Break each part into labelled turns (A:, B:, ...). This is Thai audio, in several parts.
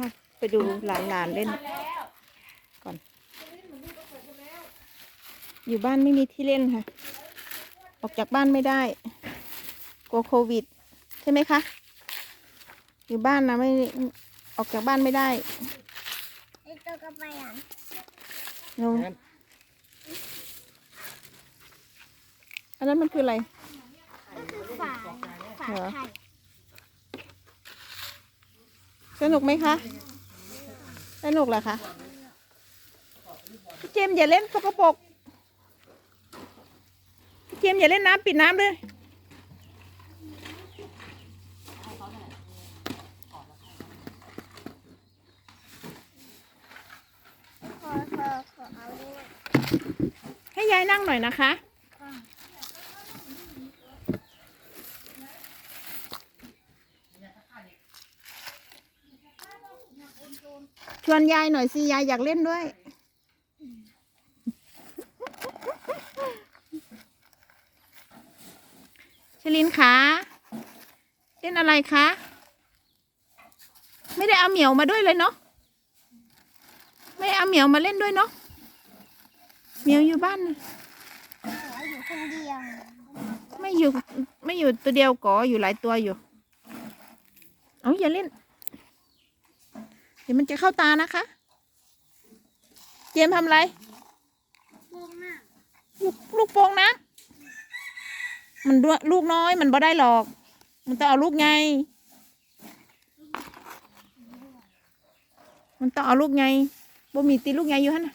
A: ค่ะไปดูหลานๆเล่น ก่อน อยู่บ้านไม่มีที่เล่นค่ะ ออกจากบ้านไม่ได้ กลัวโควิด ใช่ไหมคะ อยู่บ้านนะไม่ออกจากบ้านไม่ได้
B: Ito ka pa yan.
A: งงอันนั้นมันคืออะไร
B: ฝาฝา
A: เหรอ
B: ไข่
A: สนุกไหมคะ สนุกเหรอคะ พี่เจมอย่าเล่นสกปรกพี่เจมอย่าเล่นน้ำปิดน้ำเลย ให้ยายนั่งหน่อยนะคะ วนยายหน่อยสิยายอยากเล่นด้วย ชลินคะเล่นอะไรคะ ไม่ได้เอาเหมียวมาด้วยเลยเนาะ ไม่เอาเหมียวมาเล่นด้วยเนาะ เหมียวอยู่บ้านน่ะ
B: ขออยู่คนเดียว
A: ไม่อยู่ไม่อยู่ตัวเดียวก่ออยู่หลายตัวอยู่ เอาอย่าเล่นเดี๋ยวมันจะเข้าตานะคะ เจมทำอะไร
B: โป่งน้า
A: ลูกลูกโป่งนะมันด้วยลูกน้อยมันบ่ได้หรอก มันต้องเอาลูกไง มันต้องเอาลูกไงบ่มีตีลูกไงอยู่ฮะนะ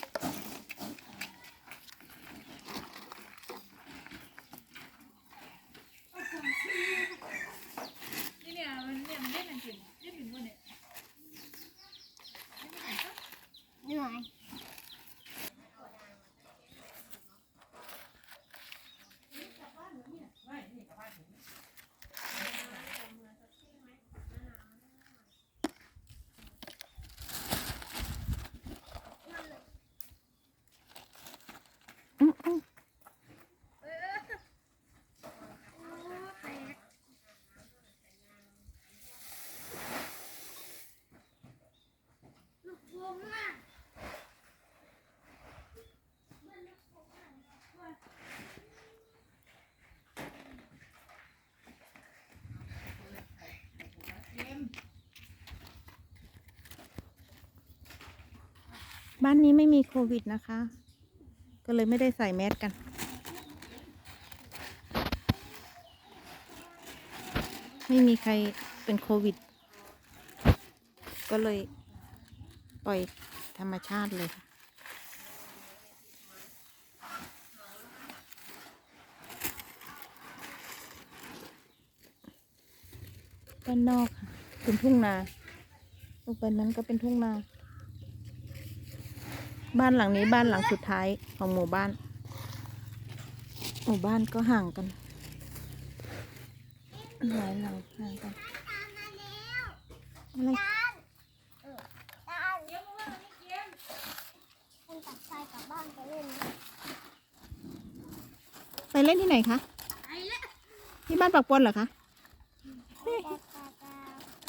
A: บ้านนี้ไม่มีโควิดนะคะ ก็เลยไม่ได้ใส่แมสกัน ไม่มีใครเป็นโควิด ก็เลยปล่อยธรรมชาติเลยด้านนอกค่ะเป็นทุ่งนาลงไปนั้นก็เป็นทุ่งนา บ้านหลังนี้บ้านหลังสุดท้ายของหมู่บ้าน หมู่บ้านก็ห่างกันหลายหลังห่างกันอะไร
B: ตาเดี๋ยวมึงนี่เกมคุณตัดไฟกลับบ้านไปเล่นนะ
A: ไปเล่นที่ไหนคะ
B: ไปแล้ว
A: ที่บ้านปักปนเหรอคะ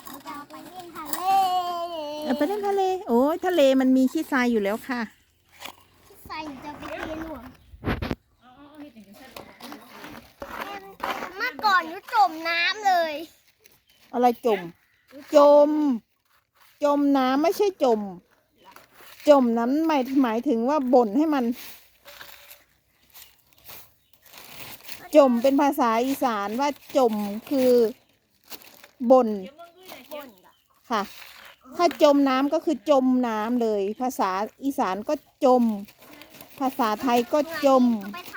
B: เราจะไปเล่นทะเล
A: เอาไปเล่นทะเล โอ้ยทะเลมันมีขี้ทรายอยู่แล้วค่ะ
B: ใส่จะไปเรียนหลวงเมื่อก่อนหนูจมน้ำเลย
A: อะไรจม จม จมน้ำไม่ใช่จม จมน้ำหมายหมายถึงว่าบ่นให้มัน จมเป็นภาษาอีสานว่าจมคือบ่น
B: บ่นอะ
A: ค่ะ ถ้าจมน้ำก็คือจมน้ำเลย ภาษาอีสานก็จม ภาษาไทยก็จม
B: ไปท